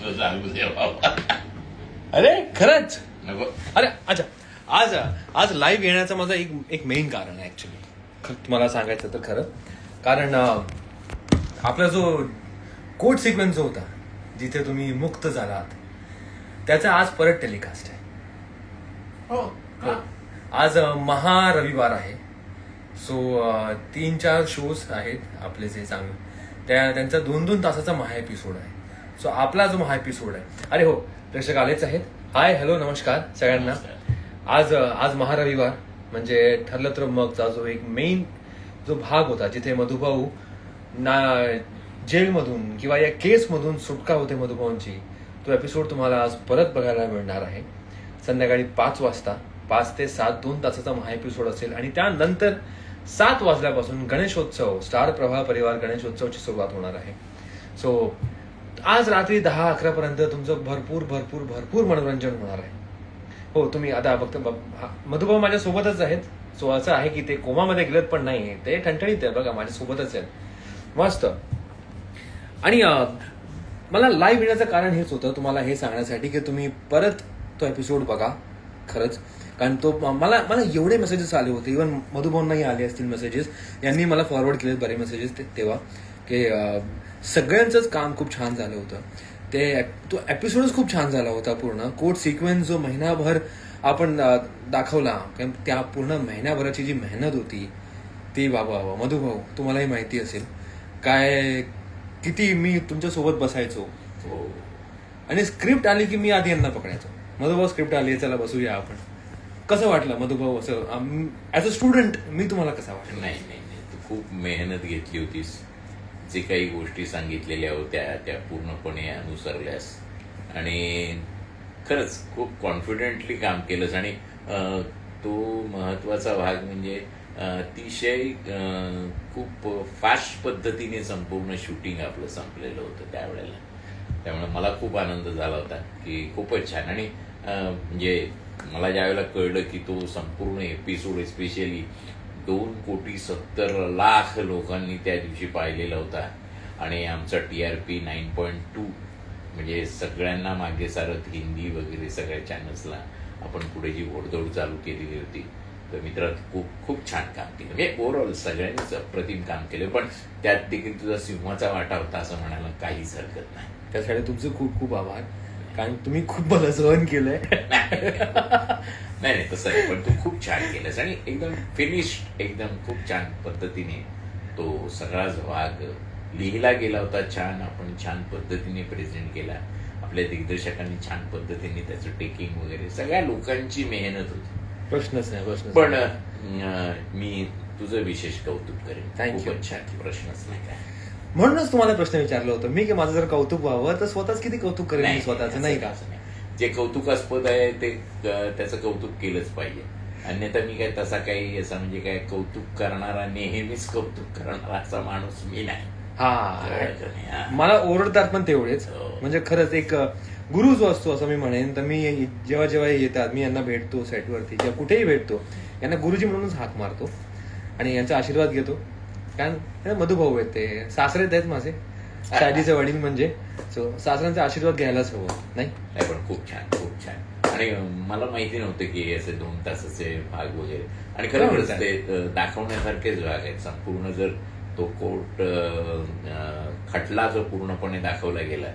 तुला सांगू दे बाबा. अरे खरंच? नको. अरे अच्छा. आज आज लाईव्ह येण्याचं माझं एक एक मेन कारण आहे ऍक्च्युली तुम्हाला सांगायचं तर खरं. कारण अं, आपला जो कोट सिक्वेन्स जो होता जिथे तुम्ही मुक्त झालात त्याचा आज परत टेलिकास्ट आहे. हो आज अं, महारविवार आहे. सो तीन चार शोज आहेत आपले जे चांगले त्या त्यांचा दोन दोन तासाचा महा एपिसोड आहे. सो आपला जो महा एपिसोड आहे. अरे हो प्रेक्षक आलेच आहेत. हाय हॅलो नमस्कार सगळ्यांना. आज आज महारविवार म्हणजे ठरलं तर मगचा जो एक मेन जो भाग होता जिथे मधुभाऊ ना जेलमधून किंवा या केसमधून सुटका होते मधुभाऊंची तो एपिसोड तुम्हाला आज परत बघायला मिळणार आहे. संध्याकाळी पाच वाजता पाच ते सात दोन तासाचा महा एपिसोड असेल आणि त्यानंतर सात वाजल्यापासून गणेशोत्सव स्टार प्रभा परिवार गणेशोत्सवची सुरुवात होणार आहे. सो आज रात्री दहा अकरा पर्यंत तुमचं भरपूर भरपूर भरपूर मनोरंजन होणार आहे. हो तुम्ही आता फक्त मधुभाऊ माझ्या सोबतच आहेत. सो असं आहे की ते कोमामध्ये गेलेत पण नाही ते ठणठणीत आहे बघा माझ्या सोबतच आहेत. मस्त. आणि मला लाईव्ह येण्याचं कारण हेच होतं तुम्हाला हे सांगण्यासाठी की तुम्ही परत तो एपिसोड बघा खरंच. कारण तो मला मला एवढे मेसेजेस आले होते. इव्हन मधुभाऊंनाही आले असतील मेसेजेस यांनी मला फॉरवर्ड केले बरे मेसेजेस तेव्हा. की सगळ्यांचंच काम खूप छान झालं होतं. ते तो एपिसोडच खूप छान झाला होता पूर्ण. कोट सिक्वेन्स जो महिनाभर आपण दाखवला कारण त्या पूर्ण महिन्याभराची जी मेहनत होती ती बाबा बाबा मधुभाऊ तुम्हालाही माहिती असेल. काय किती मी तुमच्यासोबत बसायचो. हो. आणि स्क्रिप्ट आली की मी आधी यांना पकडायचो. मधुभाऊ स्क्रिप्ट आली चला बसूया आपण. कसं वाटलं मधुभाऊ असं ऍज अ स्टुडंट मी तुम्हाला कसा वाटलं? नाही नाही नाही. तू खूप मेहनत घेतली होतीस. जे काही गोष्टी सांगितलेल्या होत्या त्या पूर्णपणे अनुसरल्यास. आणि खरंच खूप कॉन्फिडेंटली काम केलंस. आणि तो महत्त्वाचा भाग म्हणजे अतिशय खूप फास्ट पद्धतीने संपूर्ण शूटिंग आपलं संपलेलं होतं त्यावेळेला. त्यामुळे मला खूप आनंद झाला होता की खूपच छान. आणि म्हणजे मला ज्यावेळेला कळलं की तो संपूर्ण एपिसोड स्पेशली दोन कोटी सत्तर लाख लोकांनी त्या दिवशी पाहिलेला होता. आणि आमचा T R P nine point two म्हणजे सगळ्यांना मागे सारत हिंदी वगैरे सगळ्या चॅनल्सला आपण पुढे जी घोडदौड चालू केलेली होती. तर मित्र खूप खूप छान काम केलं. म्हणजे ओव्हरऑल सगळ्यांनीच अप्रतिम काम केलं. पण त्यात देखील तुझा सिंहाचा वाटा होता असं म्हणायला काहीच हरकत नाही. त्यासाठी तुमचे खूप खूप आभार. कारण तुम्ही खूप मला सहन केलंय. नाही नाही तसं आहे. पण तू खूप छान केलंस. आणि एकदम फिनिश्ड एकदम खूप छान पद्धतीने तो सगळाच भाग लिहिला गेला होता. छान आपण छान पद्धतीने प्रेझेंट केला. आपल्या दिग्दर्शकांनी छान पद्धतीने त्याचं टेकिंग वगैरे सगळ्या लोकांची मेहनत होती. प्रश्नच नाही प्रश्न पण मी तुझं विशेष कौतुक करेन. छान. प्रश्नच नाही काय. म्हणूनच तुम्हाला प्रश्न विचारला होता. मी की माझं जर कौतुक व्हावं तर स्वतःच किती कौतुक करेन स्वतःचं? नाही का असं नाही. जे कौतुकास्पद आहे ते त्याचं कौतुक केलंच पाहिजे. अन्यथा मी काय तसा काही असा म्हणजे काय कौतुक करणारा नेहमीच कौतुक करणारा असा माणूस मी नाही. हा. मला ओरडतात पण तेवढेच. हो. म्हणजे खरंच एक गुरु जो असतो असं मी म्हणेन तर मी जेव्हा जेव्हा येतात मी यांना भेटतो सेटवरती किंवा कुठेही भेटतो यांना गुरुजी म्हणूनच हाक मारतो. आणि यांचा आशीर्वाद घेतो. कारण मधुभाऊ आहेत ते सासरेच आहेत माझे. शाजीचे वडील म्हणजे? सो सासऱ्यांचा आशीर्वाद घ्यायलाच हवं नाही? नाही पण खूप छान खूप छान. आणि मला माहिती नव्हतं की असे दोन तासाचे भाग वगैरे. आणि खरोखरच ते दाखवण्यासारखेच भाग आहेत. संपूर्ण जर तो कोर्ट खटला जो पूर्णपणे दाखवला गेला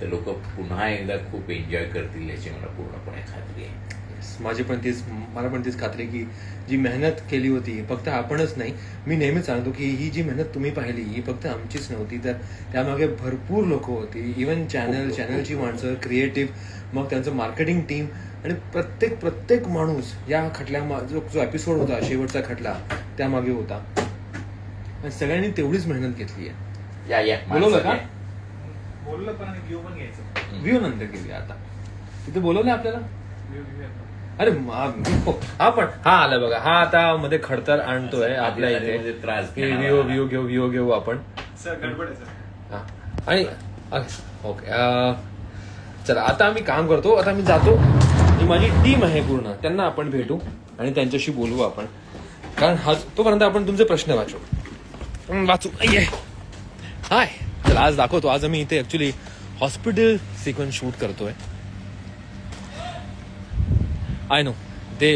तर लोक पुन्हा एकदा खूप एन्जॉय करतील याची मला पूर्णपणे खात्री आहे. माझी पण तीच मला पण तीच खात्री की जी मेहनत केली होती फक्त आपणच नाही मी नेहमीच सांगतो की ही जी मेहनत तुम्ही पाहिली ही फक्त आमचीच नव्हती. तर त्यामागे भरपूर लोक होती. इवन चॅनल चॅनलची माणसं क्रिएटिव्ह मग त्यांचं मार्केटिंग टीम आणि प्रत्येक प्रत्येक माणूस या खटल्या जो जो एपिसोड होता शेवटचा खटला त्यामागे होता. आणि सगळ्यांनी तेवढीच मेहनत घेतली आहे. या या. बोलवलं का? बोललं पण व्ह्यू पण घ्यायचं. व्ह्यू नंतर केली आता. तिथे बोलवलं आपल्याला? आपण. अरे मा- हो, हा पण हा आला बघा. हा आता मध्ये खडतर आणतोय आपल्या इथे. मध्ये त्रास की घेऊ व्ह्यू घेऊ आपण. सर गडबड आहे सर. हा. आणि ओके. चला आता आम्ही काम करतो. आता मी जातो. ही माझी टीम आहे पूर्ण. त्यांना आपण भेटू आणि त्यांच्याशी बोलवू आपण. कारण हा तोपर्यंत आपण तुमचे प्रश्न वाचू. वाचू. हाय. चला आज दाखवतो. आज आम्ही इथे ऍक्च्युली हॉस्पिटल सिक्वेन्स शूट करतोय. आय नो ते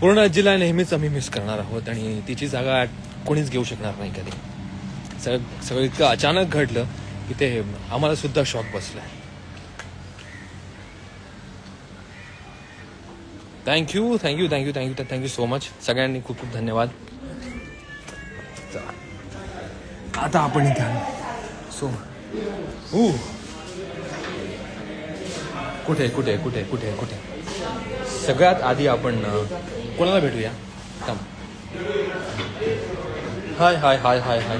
पूर्ण आजीला नेहमीच आम्ही मिस करणार आहोत आणि तिची जागा कोणीच घेऊ शकणार नाही कधी. सगळं सगळं इतकं अचानक घडलं की ते आम्हाला सुद्धा शॉक बसलाय thank you thank you thank you thank you thank you so much सगळ्यांनी खूप खूप धन्यवाद. आता आपण इथे आलो. सो कुठे कुठे कुठे कुठे कुठे? सगळ्यात आधी आपण कोणाला भेटूया? थांब. हाय हाय हाय हाय हाय.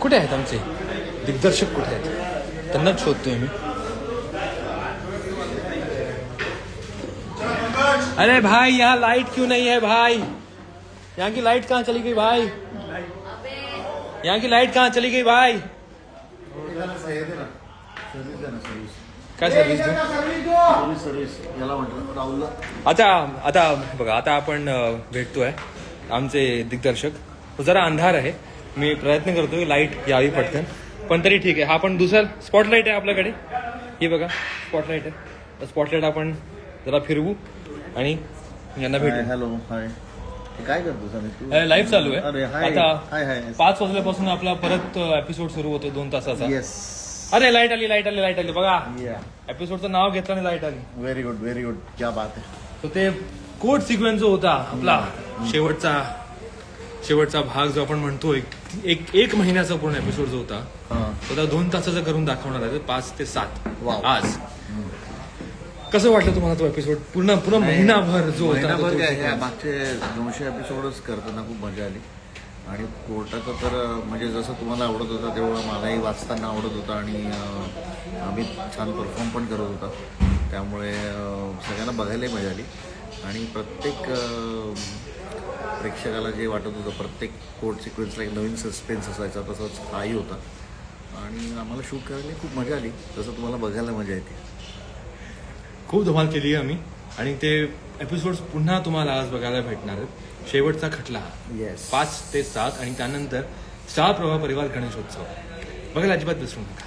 कुठे आहेत आमचे? दिग्दर्शक कुठे आहेत? त्यांनाच शोधतोय मी. अरे भाई, यहाँ लाइट क्यों नहीं है भाई? यहाँ की लाइट कहाँ चली गई भाई? यहाँ की लाइट कहाँ चली गई भाई? काय सर्विस देऊ? सर्व्हिस याला म्हटलं राहुलला. आता आता बघा आता आपण भेटतोय आमचे दिग्दर्शक. जरा अंधार आहे. मी प्रयत्न करतोय लाइट यावी पटकन. पण तरी ठीक आहे. हा पण दुसरा स्पॉटलाईट आहे आपल्याकडे. हे बघा स्पॉटलाईट आहे. स्पॉटलाईट आपण जरा फिरवू आणि यांना भेटू. हॅलो हाय काय करतोस आणि तू लाईव्ह चालू आहे. आता हाय हाय पाच वाजल्यापासून आपला परत एपिसोड सुरू होतो दोन तासाचा. येस अरे लाइट आली लाइट आली लाइट आली. बघा. एपिसोडचं नाव घेतलं लाइट आली. व्हेरी गुड व्हेरी गुड क्या बात आहे तर ते कोड सिक्वेन्स जो होता आपला शेवटचा शेवटचा भाग जो आपण म्हणतोय एक एक महिन्याचा पूर्ण एपिसोड जो होता हा. तो आता दोन तासाचा करून दाखवणार आहे. पाच ते सात. वाव. आज. कसं वाटलं तुम्हाला तो एपिसोड पूर्ण पूर्ण महिनाभर जो होता तो? मागचे दोनशे एपिसोडच करताना खूप मजा आली. आणि कोर्टाचं तर म्हणजे जसं तुम्हाला आवडत होतं तेवढं मलाही वाचताना आवडत होतं आणि आम्ही छान परफॉर्म पण करत होता. त्यामुळे सगळ्यांना बघायलाही मजा आली. आणि प्रत्येक प्रेक्षकाला जे वाटत होतं प्रत्येक कोर्ट सिक्वेन्सला एक नवीन सस्पेन्स असायचा तसंच हाही होता. आणि आम्हाला शूट करायला खूप मजा आली. तसं तुम्हाला बघायला मजा येते. खूप धमाल केली आहे आम्ही. आणि ते एपिसोड पुन्हा तुम्हाला आज बघायला भेटणार आहेत. शेवटचा खटला. येस पाच ते सात आणि त्यानंतर स्टार प्रवाह परिवार गणेशोत्सव. बघायला अजिबात विसरू नका.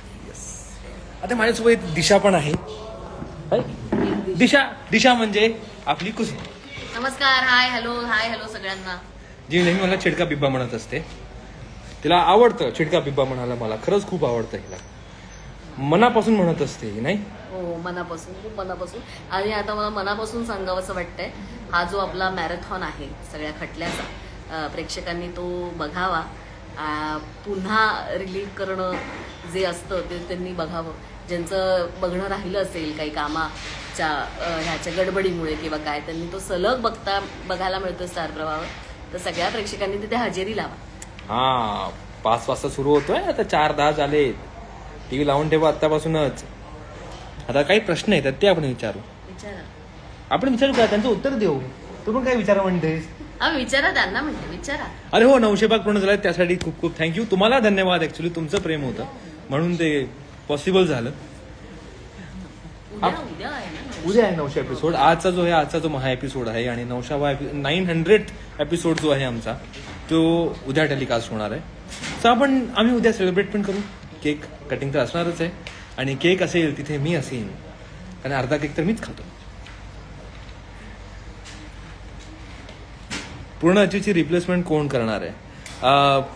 आता माझ्यासोबत दिशा पण आहे. हाय? दिशा दिशा म्हणजे आपली कुसुम नमस्कार हाय हॅलो हाय हॅलो सगळ्यांना. जी नेहमी मला चिडका बिब्बा म्हणत असते. तिला आवडतं चिडका बिब्बा म्हणायला मला. खरंच खूप आवडतं हिला. मनापासून म्हणत असते नाही? हो मनापासून खूप मनापासून. आणि आता मला मनापासून सांगावं असं वाटतंय हा जो आपला मॅरेथॉन आहे सगळ्या खटल्याचा प्रेक्षकांनी तो बघावा. पुन्हा रिलीव्ह करणं जे असतं ते त्यांनी बघावं. ज्यांचं बघणं राहिलं असेल काही कामाच्या ह्याच्या गडबडीमुळे किंवा काय त्यांनी तो सलग बघता बघायला मिळतो स्टार प्रवाह. तर सगळ्या प्रेक्षकांनी तिथे हजेरी लावा. हा पाच वाजता सुरू होतोय आता चार दहा झाले टीव्ही लावून ठेवा आतापासूनच आता काही प्रश्न येतात ते आपण विचारू. विचारा. आपण विचारू का? त्यांचं उत्तर देऊ. तू पण काय विचारा म्हणतेस? हा विचारा त्यांना म्हणते विचारा. अरे हो नऊशे भाग पूर्ण झाला त्यासाठी खूप खूप थँक्यू तुम्हाला धन्यवाद ऍक्च्युली तुमचं प्रेम होतं. म्हणून ते पॉसिबल झालं. उद्या उद्या आहे ना उद्या आहे नऊशे एपिसोड आजचा जो आहे आजचा जो महा एपिसोड आहे आणि नऊशावा नाईन हंड्रेड एपिसोड जो आहे आमचा तो उद्या टेलिकास्ट होणार आहे. सो आपण आम्ही उद्या सेलिब्रेट पण करू. केक कटिंग तर असणारच आहे. आणि केक असेल तिथे मी असेन. कारण अर्धा केक तर मीच खातो. पूर्ण याची रिप्लेसमेंट कोण करणार आहे?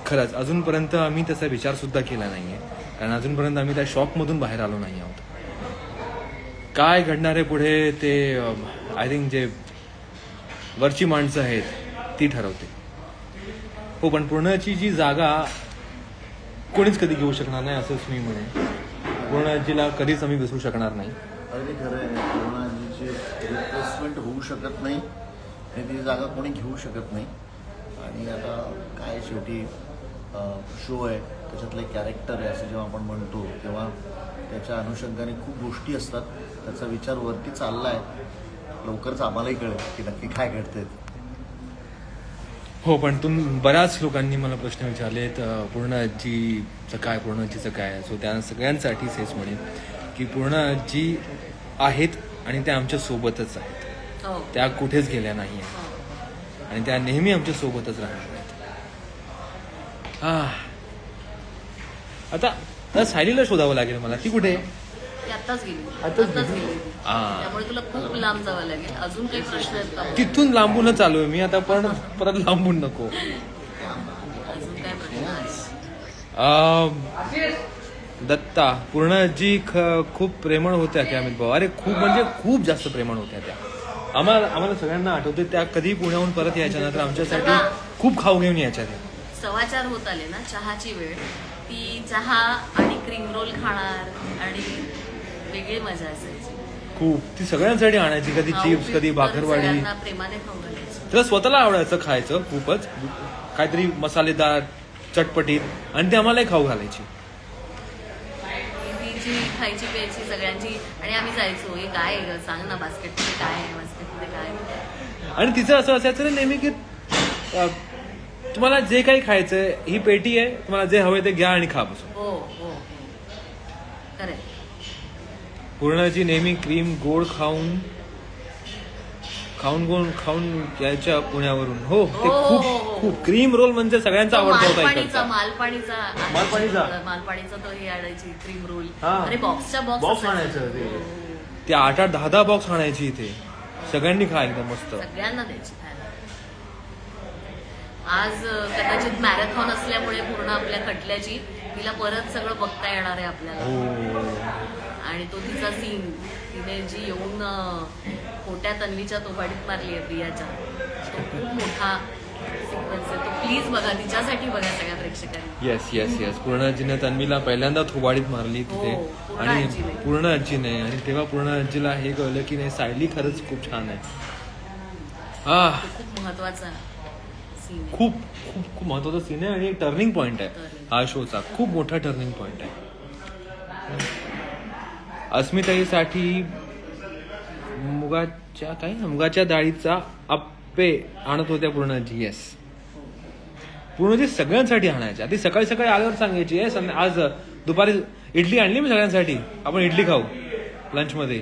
खरंच अजूनपर्यंत आम्ही त्याचा विचार सुद्धा केला आहे कारण अजूनपर्यंत आम्ही त्या शॉकमधून बाहेर आलो नाही आहोत. काय घडणार आहे पुढे ते आय थिंक जे वरची माणसं आहेत ती ठरवते हो पण पूर्णची जी जागा कोणीच कधी घेऊ शकणार नाही असंच मी म्हणेन. पूर्णजीला कधीच आम्ही विसरू शकणार नाही. अगदी खरं आहे कोणाची रिप्लेसमेंट होऊ शकत नाही. आणि ती जागा कोणी घेऊ शकत नाही. आणि आता काय शेवटी शो आहे. त्याच्यातलं एक कॅरेक्टर आहे असं जेव्हा आपण म्हणतो तेव्हा त्याच्या अनुषंगाने खूप गोष्टी असतात. त्याचा विचार वरती चालला आहे लवकरच आम्हालाही कळेल की नक्की काय घडतंय हो पण तुम बऱ्याच लोकांनी मला प्रश्न विचारलेत अं, पूर्णजीचं काय पूर्णजीचं काय सो त्या सगळ्यांसाठीच हेच म्हणेन की पूर्णजी आहेत आणि त्या आमच्या सोबतच आहेत हो त्या कुठेच गेल्या नाही आहेत हो. आणि त्या नेहमी आमच्या सोबतच राहणार आहेत आह. आता आता सायलीला शोधावं लागेल मला ती कुठे आहे? ती आत्ताच गेली. त्यामुळे तुला खूप लांब जावं लागेल. अजून काही प्रश्न आहेत का? तिथून लांबूनच आलोय मी आता पण परत लांबून नको. अजून काय प्रश्न आहेत? अं, दत्ता पूर्ण जी ख- खूप प्रेमळ होत्या त्या अमित भाऊ. अरे खूप म्हणजे खूप जास्त प्रेमळ होत्या त्या. आम्हाला आम्हाला सगळ्यांना आठवते त्या कधी पुण्याहून परत यायच्या ना तर आमच्यासाठी खूप खाऊ घेऊन यायच्या त्या. सवाचार होत आले ना चहाची वेळ. ती चहा आणि क्रीम रोल खाणार आणि वेगळी मजा असायची. खूप. ती सगळ्यांसाठी आणायची कधी चिप्स कधी भाकरवाडी. सगळ्यांना प्रेमाने खाऊ घालायची. तिला स्वतःला आवडायचं खायचं खूपच. काहीतरी मसालेदार चटपटीत आणि ते आम्हालाही खाऊ घालायची. खायची प्यायची सगळ्यांची आणि आम्ही जायचो हे काय आहे ग? सांग ना बास्केटमध्ये काय आहे? बास्केटमध्ये काय आहे?" आणि तिचं असं असायचं ना नेहमी की अं, तुम्हाला जे काही खायचं ही पेटी आहे तुम्हाला जे हवे ते घ्या आणि खा बसून. हो हो हो. खरंय. पूर्णाची नेहमी क्रीम गोड खाऊन खाऊन गोड खाऊन यायच्या पुण्यावरून. हो ते हो, खूप हो, हो. खूप क्रीम रोल म्हणजे सगळ्यांचा तो आवडता होता मालपाणीचा इकडचा. मालपाणीचा मालपाणीचा? तो- मालपाणीचा? तो हे आणायची क्रीम रोल. हा. अरे बॉक्सच्या बॉक्स आणायचं ते. ते आठ आठ दहा दहा बॉक्स आणायची इथे. सगळ्यांनी खा एकदम मस्त. सगळ्यांना द्यायची खायला. आज अं, कदाचित मॅरेथॉन असल्यामुळे पूर्ण आपल्या कटल्याची तिला परत सगळं बघता येणार आहे आपल्याला. हो. आणि तो तिचा सीन तिने जी येऊन खोट्या तन्वीच्या तोफाडीत मारली आहे प्रियाच्या तो खूप मोठा प्लीज बघा तिच्यासाठी बघा सगळ्या प्रेक्षकांनी. येस येस येस पूर्णाजीने तन्वीला पहिल्यांदा थोबाडीत मारली तिथे. हो, पूर्ण आणि आजीने. पूर्ण आजीने. आणि तेव्हा पूर्ण आजीला हे कळलं की नाही सायली खरंच खूप छान आहे. खूप महत्त्वाचा खूप खूप खूप महत्त्वाचा सीन आहे आणि एक टर्निंग पॉइंट आहे. हा शोचा खूप मोठा टर्निंग पॉइंट आहे. अस्मिताईसाठी मुगाच्या काय? मुगाच्या डाळीचा अप्पे आणत होत्या पूर्णजी येस पूर्णजी सगळ्यांसाठी आणायच्या. ती सकाळी सकाळी आल्यावर सांगायची येस आज दुपारी इडली आणली मी सगळ्यांसाठी. आपण इडली खाऊ लंचमध्ये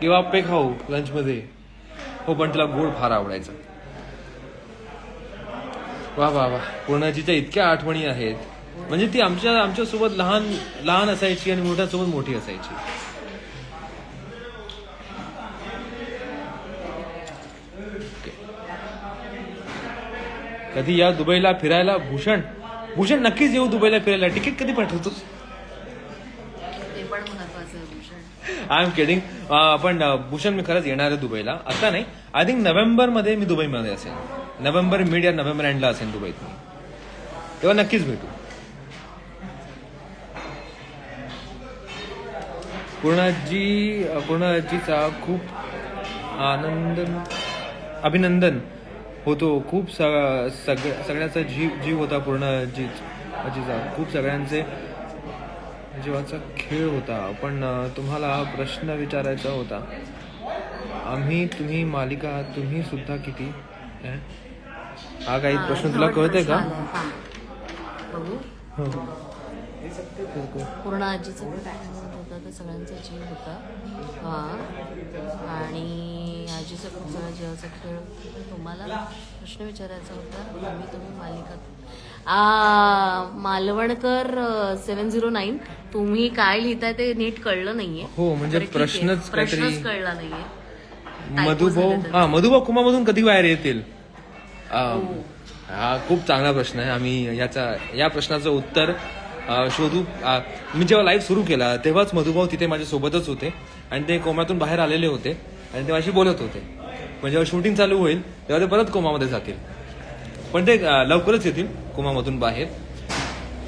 किंवा अप्पे खाऊ लंचमध्ये हो पण तिला गोड फार आवडायचं. वा वा वा. पूर्णाजीच्या इतक्या आठवणी आहेत. म्हणजे ती आमच्या आमच्यासोबत लहान लहान असायची आणि मोठ्यासोबत मोठी असायची. कधी या दुबईला फिरायला? भूषण भूषण नक्कीच येऊ दुबईला फिरायला. तिकीट कधी पाठवतोस? ते पण महत्वाचं आहे भूषण. आय एम केडिंग पण भूषण मी खरंच येणार आहे दुबईला. आता नाही आय थिंक नोव्हेंबरमध्ये मी दुबईमध्ये असेल. नोव्हेंबर मिड या नोव्हेंबर एंडला असेल दुबईत मी. तेव्हा नक्कीच भेटू. पूर्णाजी पूर्णाजीचा खूप आनंद अभिनंदन. होतो. खूप स- सगळ्या सगळ्याचा जीव जीव होता पूर्ण अजी अजीचा खूप सगळ्यांचे जीवाचा खेळ होता. पण तुम्हाला प्रश्न विचारायचा होता. आम्ही तुम्ही मालिका तुम्ही सुद्धा किती? हा काही प्रश्न तुला प्रश्न का. हा. पूर्ण आजीचं पण काय म्हणत होतं ते सगळ्यांचा जीव होता. हा. आणि खूप सगळ्या जीवाचा खेळ. तुम्हाला प्रश्न विचारायचा होता आम्ही तुम्ही मालिका आ, मालवणकर सेवन झिरो नाईन तुम्ही काय लिहिताय ते नीट कळलं नाहीये हो, म्हणजे. प्रश्नच प्रश्नच कळला नाहीये मधुभाऊ. हा मधुभाऊ कुमामधून कधी बाहेर येतील हो. हा खूप चांगला प्रश्न आहे आम्ही याचा या प्रश्नाचं उत्तर शोधू मी जेव्हा लाईव्ह सुरू केला तेव्हाच मधुभाऊ तिथे माझ्या सोबतच होते आणि ते कोमातून बाहेर आलेले होते आणि ते माझ्याशी बोलत होते. पण जेव्हा शूटिंग चालू होईल तेव्हा ते परत कोमामध्ये जातील. पण ते लवकरच येतील कोमामधून बाहेर.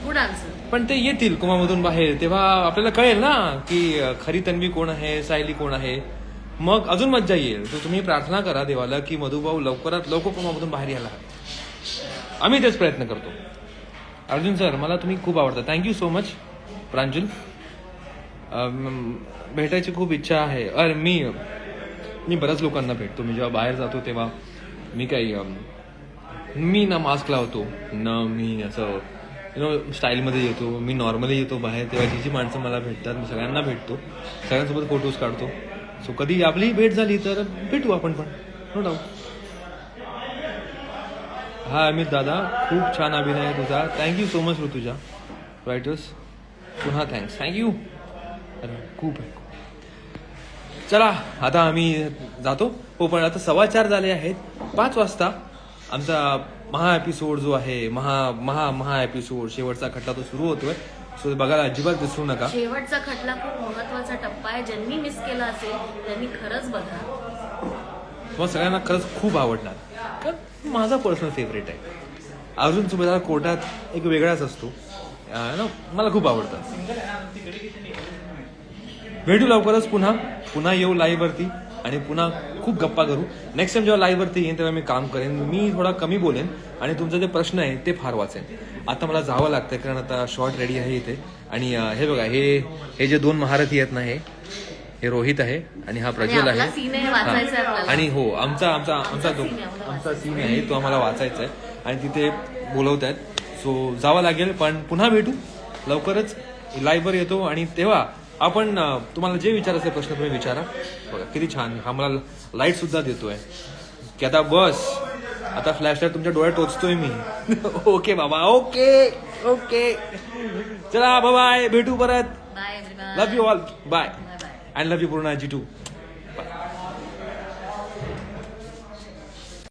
गुड आन्सर पण ते येतील कोमामधून बाहेर. तेव्हा आपल्याला कळेल ना की खरी तन्वी कोण आहे सायली कोण आहे. मग अजून मज्जा येईल. तर तुम्ही प्रार्थना करा देवाला की मधुभाऊ लवकरात लवकर कोमामधून बाहेर यायला हवे. आम्ही तेच प्रयत्न करतो. अर्जुन सर मला तुम्ही खूप आवडता. Thank you so much Pranjal. भेटायची खूप इच्छा आहे. अरे मी मी बऱ्याच लोकांना भेटतो. मी जेव्हा बाहेर जातो तेव्हा मी काही मी ना मास्क लावतो ना मी असं यु नो स्टाईलमध्ये येतो. मी नॉर्मली येतो बाहेर तेव्हा जी जी माणसं मला भेटतात मी सगळ्यांना भेटतो. सगळ्यांसोबत फोटोज काढतो. सो कधी आपली भेट झाली तर भेटू आपण पण. नो डाऊट हा अमित दादा खूप छान अभिनय आहे तुझा. Thank you so much Rutuja. Writers पुन्हा थँक्स थँक्यू अरे खूप आहे चला आता आम्ही जातो. हो पण आता सव्वा चार झाले आहेत. पाच वाजता आमचा महा एपिसोड जो आहे महा महा महा एपिसोड शेवटचा खटला तो सुरू होतोय. सो बघायला अजिबात विसरू नका. शेवटचा खटला खूप महत्त्वाचा टप्पा आहे. ज्यांनी मिस केला असेल त्यांनी खरंच बघा. मग सगळ्यांना खरंच खूप आवडणार. कारण माझा पर्सनल फेवरेट आहे. अर्जुन सुभेदार कोर्टात एक वेगळाच असतो. अं, ना मला खूप आवडतं. भेटू लवकरच पुन्हा. पुन्हा येऊ live वरती आणि पुन्हा खूप गप्पा करू. नेक्स्ट टाइम जेव्हा live वरती येईन तेव्हा मी काम करेन. मी थोडा कमी बोलेन आणि तुमचे जे प्रश्न आहे ते फार वाचेन. आता मला जावं लागतंय कारण आता शॉर्ट रेडी आहे इथे. आणि हे बघा हे हे जे दोन महारथी आहेत ना हे हे रोहित आहे आणि हा प्रज्वल आहे. आणि हो आमचा आमचा आमचा आम्हाला आमचा सीन आहे तो आम्हाला वाचायचा आहे. आणि तिथे बोलवत आहेत सो जावं लागेल पण पुन्हा भेटू. लवकरच लाईव्हवर येतो आणि तेव्हा आपण तुम्हाला जे विचारायचे प्रश्न तुम्ही विचारा. बघा किती छान. हा मला लाइट सुद्धा देतोय. की आता बस आता फ्लॅश लाइट तुमच्या डोळ्यात टोचतोय मी. ओके बाबा. ओके ओके चला बाय भेटू परत. Love you all bye and love you Purna ji too